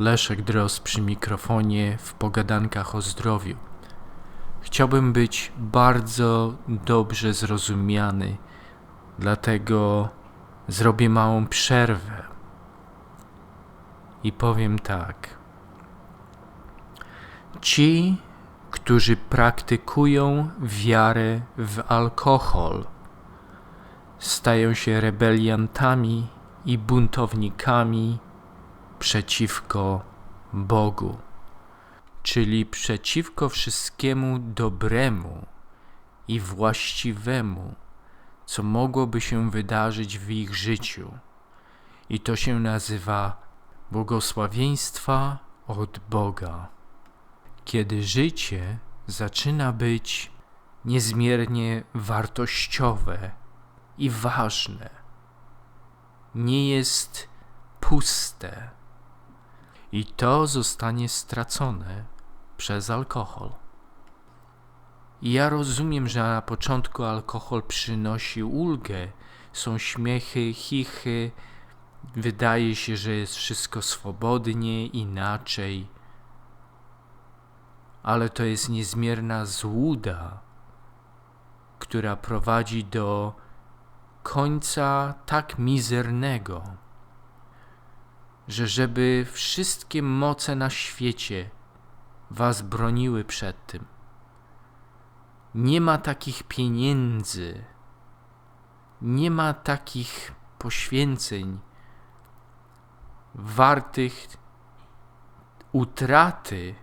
Leszek Dros przy mikrofonie w pogadankach o zdrowiu. Chciałbym być bardzo dobrze zrozumiany, dlatego zrobię małą przerwę i powiem tak. Ci, którzy praktykują wiarę w alkohol, stają się rebeliantami i buntownikami przeciwko Bogu, czyli przeciwko wszystkiemu dobremu i właściwemu, co mogłoby się wydarzyć w ich życiu. I to się nazywa błogosławieństwa od Boga. Kiedy życie zaczyna być niezmiernie wartościowe i ważne, nie jest puste i to zostanie stracone przez alkohol. I ja rozumiem, że na początku alkohol przynosi ulgę, są śmiechy, chichy, wydaje się, że jest wszystko swobodnie, inaczej, ale to jest niezmierna złuda, która prowadzi do końca tak mizernego, że żeby wszystkie moce na świecie was broniły przed tym. Nie ma takich pieniędzy, nie ma takich poświęceń wartych utraty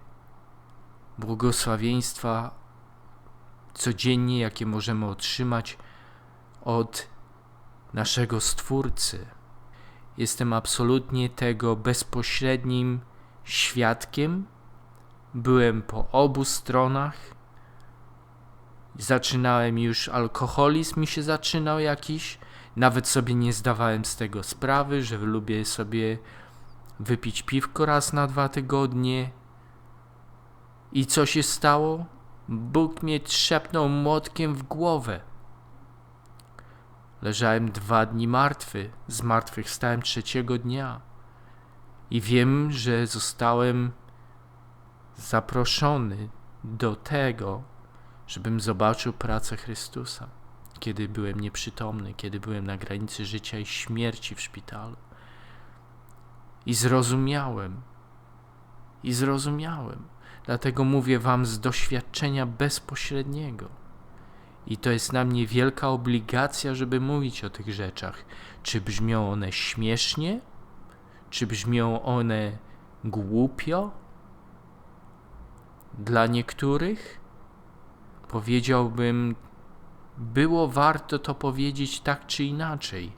błogosławieństwa codziennie, jakie możemy otrzymać od naszego Stwórcy. Jestem absolutnie tego bezpośrednim świadkiem. Byłem po obu stronach. Zaczynałem już, alkoholizm mi się zaczynał jakiś. Nawet sobie nie zdawałem z tego sprawy, że lubię sobie wypić piwko raz na dwa tygodnie. I co się stało? Bóg mnie trzepnął młotkiem w głowę. Leżałem dwa dni martwy, zmartwychwstałem trzeciego dnia. I wiem, że zostałem zaproszony do tego, żebym zobaczył pracę Chrystusa, kiedy byłem nieprzytomny, kiedy byłem na granicy życia i śmierci w szpitalu. I zrozumiałem, i zrozumiałem. Dlatego mówię Wam z doświadczenia bezpośredniego i to jest na mnie wielka obligacja, żeby mówić o tych rzeczach. Czy brzmią one śmiesznie? Czy brzmią one głupio? Dla niektórych powiedziałbym, było warto to powiedzieć tak czy inaczej,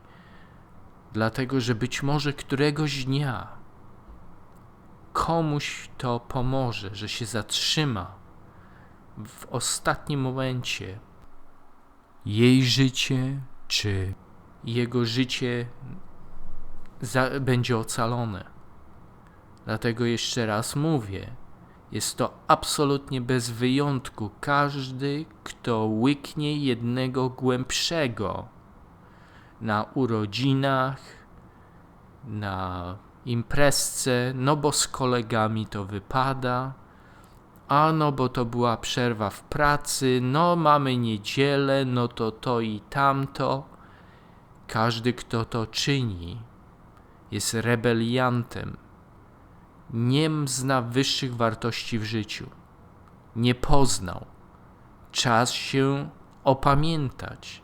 dlatego że być może któregoś dnia komuś to pomoże, że się zatrzyma w ostatnim momencie jej życie, czy jego życie za, będzie ocalone. Dlatego jeszcze raz mówię, jest to absolutnie bez wyjątku. Każdy, kto łyknie jednego głębszego na urodzinach, na imprezce, no bo z kolegami to wypada, a no bo to była przerwa w pracy, no mamy niedzielę, no to to i tamto. Każdy, kto to czyni, jest rebeliantem. Nie zna wyższych wartości w życiu. Nie poznał. Czas się opamiętać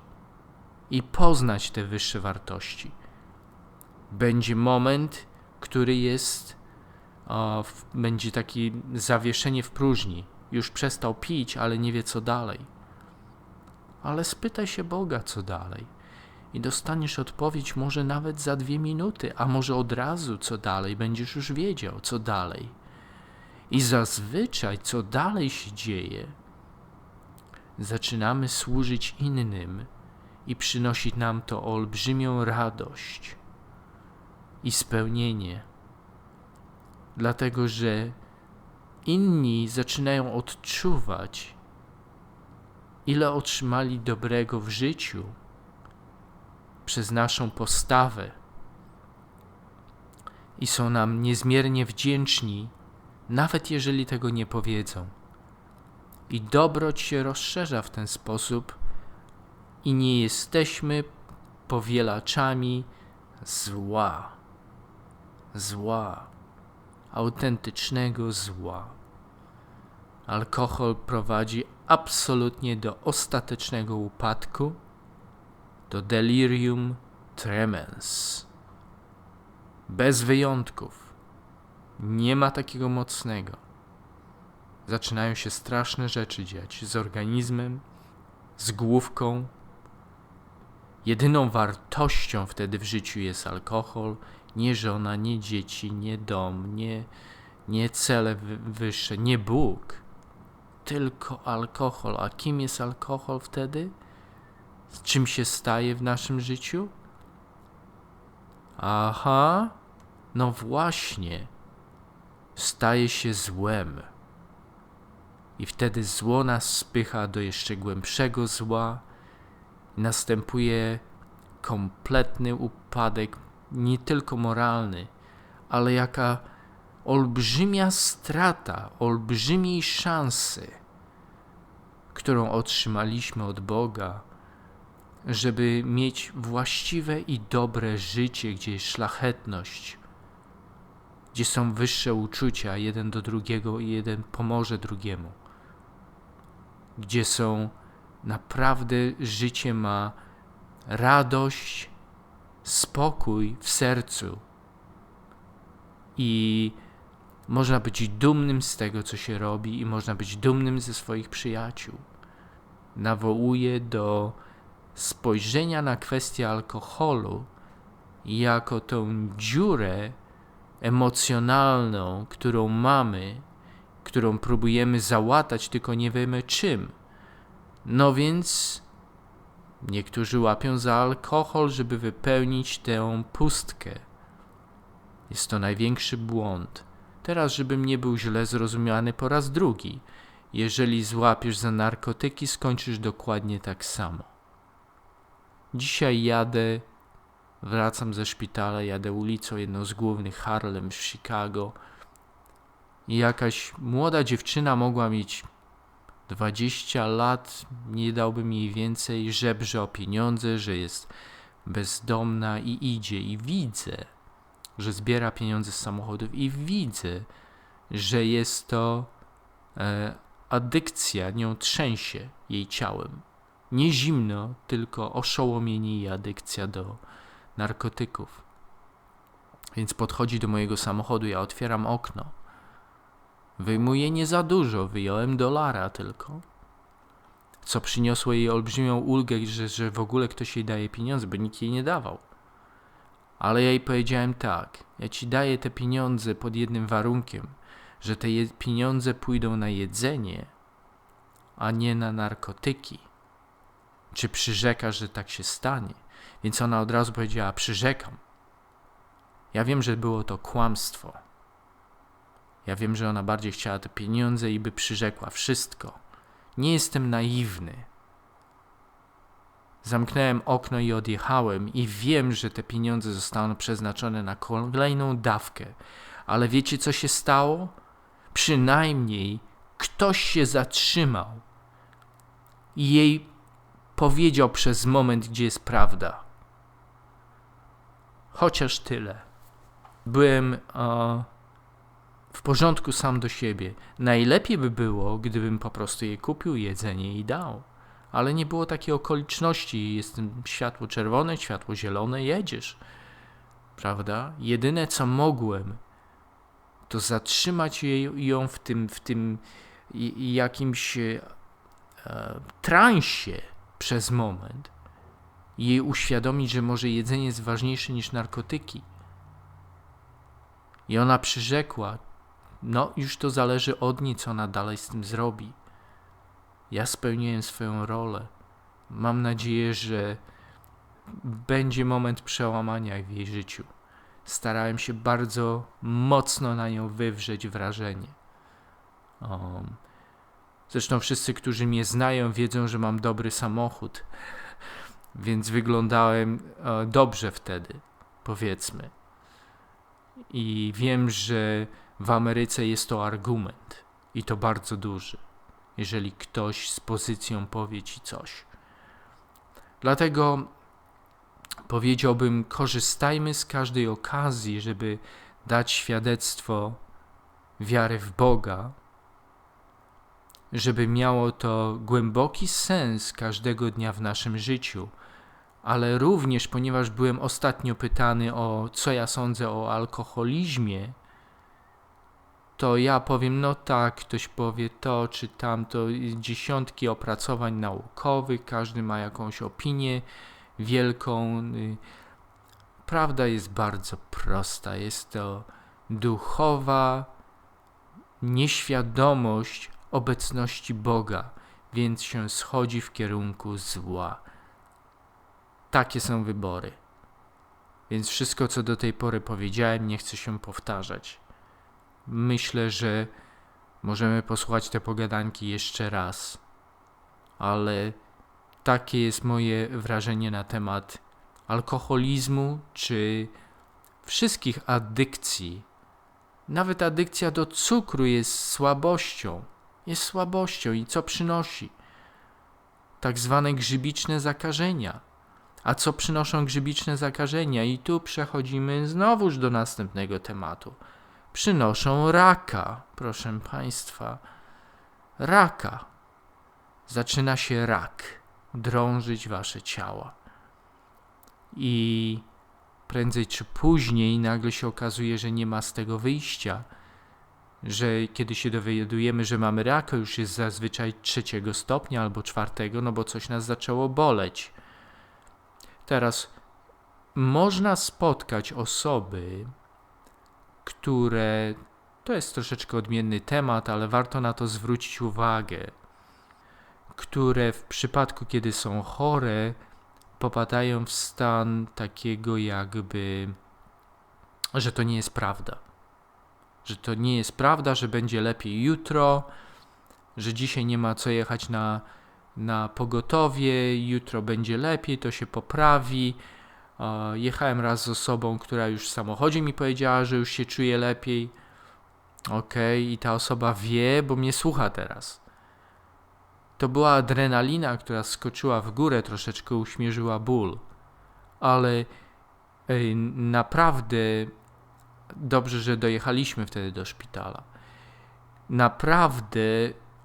i poznać te wyższe wartości. Będzie moment, który jest w, będzie takie zawieszenie w próżni. Już przestał pić, ale nie wie co dalej. Ale spytaj się Boga, co dalej. I dostaniesz odpowiedź może nawet za dwie minuty, a może od razu, co dalej, będziesz już wiedział, co dalej. I zazwyczaj, co dalej się dzieje, zaczynamy służyć innym i przynosić nam to olbrzymią radość i spełnienie dlatego że inni zaczynają odczuwać, ile otrzymali dobrego w życiu przez naszą postawę. i są nam niezmiernie wdzięczni, nawet jeżeli tego nie powiedzą. I dobroć się rozszerza w ten sposób, i nie jesteśmy powielaczami zła. Zła. Autentycznego zła. Alkohol prowadzi absolutnie do ostatecznego upadku, do delirium tremens. Bez wyjątków. Nie ma takiego mocnego. Zaczynają się straszne rzeczy dziać z organizmem, z główką. Jedyną wartością wtedy w życiu jest alkohol, nie żona, nie dzieci, nie dom, nie, nie cele wyższe, nie Bóg, tylko alkohol. A kim jest alkohol wtedy? Z czym się staje w naszym życiu? Aha, no właśnie, staje się złem. I wtedy zło nas spycha do jeszcze głębszego zła. Następuje kompletny upadek, nie tylko moralny, ale jaka olbrzymia strata, olbrzymiej szansy, którą otrzymaliśmy od Boga żeby mieć właściwe i dobre życie, gdzie jest szlachetność, gdzie są wyższe uczucia jeden do drugiego i jeden pomoże drugiemu, gdzie są naprawdę życie ma radość, spokój w sercu i można być dumnym z tego, co się robi, i można być dumnym ze swoich przyjaciół. Nawołuje do spojrzenia na kwestię alkoholu jako tą dziurę emocjonalną, którą mamy, którą próbujemy załatać, tylko nie wiemy czym. No więc niektórzy łapią za alkohol, żeby wypełnić tę pustkę. Jest to największy błąd. Teraz, żebym nie był źle zrozumiany po raz drugi. Jeżeli złapiesz za narkotyki, skończysz dokładnie tak samo. Dzisiaj jadę, wracam ze szpitala, jadę ulicą jedną z głównych Harlem w Chicago i jakaś młoda dziewczyna mogła mieć 20 lat, nie dałbym jej więcej, żebrze o pieniądze, że jest bezdomna i idzie i widzę, że zbiera pieniądze z samochodów i widzę, że jest to e, adykcja, nią trzęsie jej ciałem nie zimno, tylko oszołomienie i adykcja do narkotyków. Więc podchodzi do mojego samochodu, ja otwieram okno. Wyjmuję nie za dużo, wyjąłem dolara tylko. Co przyniosło jej olbrzymią ulgę, że, że w ogóle ktoś jej daje pieniądze, bo nikt jej nie dawał. Ale ja jej powiedziałem tak: Ja ci daję te pieniądze pod jednym warunkiem, że te pieniądze pójdą na jedzenie, a nie na narkotyki. Czy przyrzekasz, że tak się stanie? Więc ona od razu powiedziała: Przyrzekam. Ja wiem, że było to kłamstwo. Ja wiem, że ona bardziej chciała te pieniądze i by przyrzekła wszystko. Nie jestem naiwny. Zamknąłem okno i odjechałem, i wiem, że te pieniądze zostaną przeznaczone na kolejną dawkę. Ale wiecie, co się stało? Przynajmniej ktoś się zatrzymał i jej powiedział przez moment, gdzie jest prawda. Chociaż tyle. Byłem e, w porządku sam do siebie. Najlepiej by było, gdybym po prostu jej kupił jedzenie i dał. Ale nie było takiej okoliczności. Jest światło czerwone, światło zielone, jedziesz. Prawda? Jedyne co mogłem, to zatrzymać jej, ją w tym, w tym jakimś e, transie przez moment jej uświadomić, że może jedzenie jest ważniejsze niż narkotyki. I ona przyrzekła, no już to zależy od niej, co ona dalej z tym zrobi. Ja spełniłem swoją rolę. Mam nadzieję, że będzie moment przełamania w jej życiu. Starałem się bardzo mocno na nią wywrzeć wrażenie. Um, Zresztą wszyscy, którzy mnie znają, wiedzą, że mam dobry samochód, więc wyglądałem e, dobrze wtedy, powiedzmy. I wiem, że w Ameryce jest to argument i to bardzo duży, jeżeli ktoś z pozycją powie ci coś. Dlatego powiedziałbym, korzystajmy z każdej okazji, żeby dać świadectwo wiary w Boga, żeby miało to głęboki sens każdego dnia w naszym życiu, ale również, ponieważ byłem ostatnio pytany o co ja sądzę o alkoholizmie, to ja powiem, no tak, ktoś powie to czy tamto, dziesiątki opracowań naukowych, każdy ma jakąś opinię wielką. Prawda jest bardzo prosta, jest to duchowa nieświadomość obecności Boga, więc się schodzi w kierunku zła. Takie są wybory. Więc wszystko, co do tej pory powiedziałem, nie chcę się powtarzać. Myślę, że możemy posłuchać te pogadanki jeszcze raz, ale takie jest moje wrażenie na temat alkoholizmu czy wszystkich adykcji. Nawet adykcja do cukru jest słabością. Jest słabością i co przynosi? Tak zwane grzybiczne zakażenia. A co przynoszą grzybiczne zakażenia? I tu przechodzimy znowuż do następnego tematu. Przynoszą raka, proszę Państwa. Raka. Zaczyna się rak drążyć Wasze ciała. I prędzej czy później nagle się okazuje, że nie ma z tego wyjścia. Że kiedy się dowiadujemy, że mamy raka, już jest zazwyczaj trzeciego stopnia albo czwartego, no bo coś nas zaczęło boleć. Teraz można spotkać osoby, które to jest troszeczkę odmienny temat, ale warto na to zwrócić uwagę, które w przypadku, kiedy są chore, popadają w stan takiego jakby, że to nie jest prawda. Że to nie jest prawda, że będzie lepiej jutro, że dzisiaj nie ma co jechać na, na pogotowie, jutro będzie lepiej, to się poprawi. Jechałem raz z osobą, która już w samochodzie mi powiedziała, że już się czuje lepiej. Ok, i ta osoba wie, bo mnie słucha teraz. To była adrenalina, która skoczyła w górę, troszeczkę uśmierzyła ból. Ale ej, naprawdę dobrze, że dojechaliśmy wtedy do szpitala. Naprawdę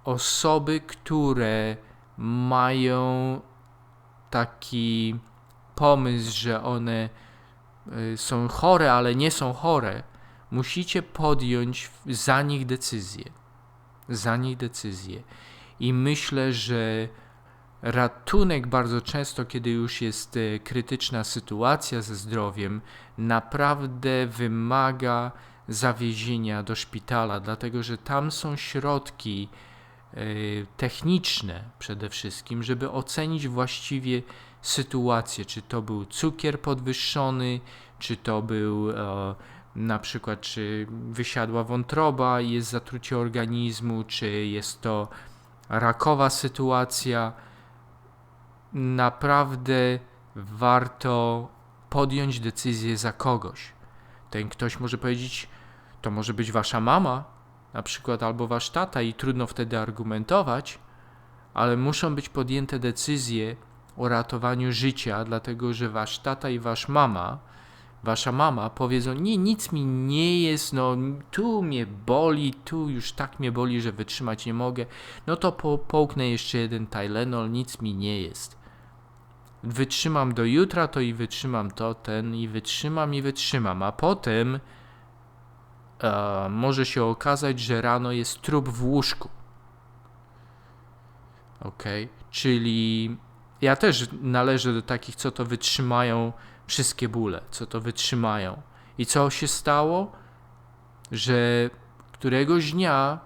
osoby, które mają taki pomysł, że one y, są chore, ale nie są chore, musicie podjąć za nich decyzję. Za nich decyzję i myślę, że ratunek bardzo często, kiedy już jest e, krytyczna sytuacja ze zdrowiem, naprawdę wymaga zawiezienia do szpitala, dlatego że tam są środki e, techniczne przede wszystkim, żeby ocenić właściwie sytuację, czy to był cukier podwyższony, czy to był e, na przykład, czy wysiadła wątroba jest zatrucie organizmu, czy jest to rakowa sytuacja. Naprawdę warto podjąć decyzję za kogoś. Ten ktoś może powiedzieć, to może być wasza mama, na przykład, albo wasz tata, i trudno wtedy argumentować, ale muszą być podjęte decyzje o ratowaniu życia, dlatego że wasz tata i wasz mama wasza mama powiedzą, nie, nic mi nie jest, no tu mnie boli, tu już tak mnie boli, że wytrzymać nie mogę, no to po, połknę jeszcze jeden Tylenol, nic mi nie jest. Wytrzymam do jutra, to i wytrzymam to, ten, i wytrzymam, i wytrzymam, a potem e, może się okazać, że rano jest trup w łóżku. Ok, czyli ja też należę do takich, co to wytrzymają wszystkie bóle, co to wytrzymają. I co się stało? Że któregoś dnia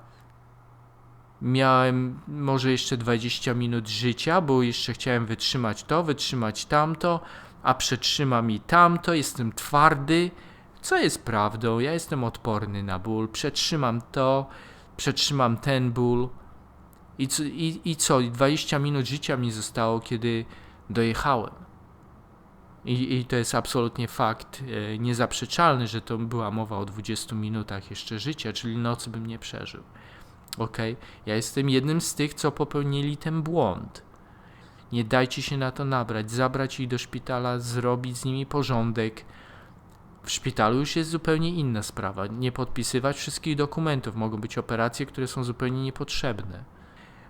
miałem może jeszcze 20 minut życia, bo jeszcze chciałem wytrzymać to, wytrzymać tamto, a przetrzyma mi tamto, jestem twardy, co jest prawdą, ja jestem odporny na ból, przetrzymam to, przetrzymam ten ból. I, i, i co? 20 minut życia mi zostało, kiedy dojechałem. I, I to jest absolutnie fakt e, niezaprzeczalny, że to była mowa o 20 minutach jeszcze życia, czyli nocy bym nie przeżył. Ok? Ja jestem jednym z tych, co popełnili ten błąd. Nie dajcie się na to nabrać, zabrać ich do szpitala, zrobić z nimi porządek. W szpitalu już jest zupełnie inna sprawa. Nie podpisywać wszystkich dokumentów. Mogą być operacje, które są zupełnie niepotrzebne.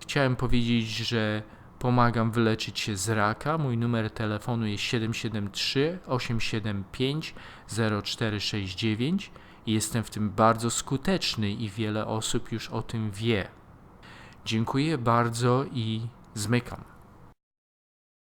Chciałem powiedzieć, że pomagam wyleczyć się z raka. Mój numer telefonu jest 773 875 0469 i jestem w tym bardzo skuteczny i wiele osób już o tym wie. Dziękuję bardzo i zmykam.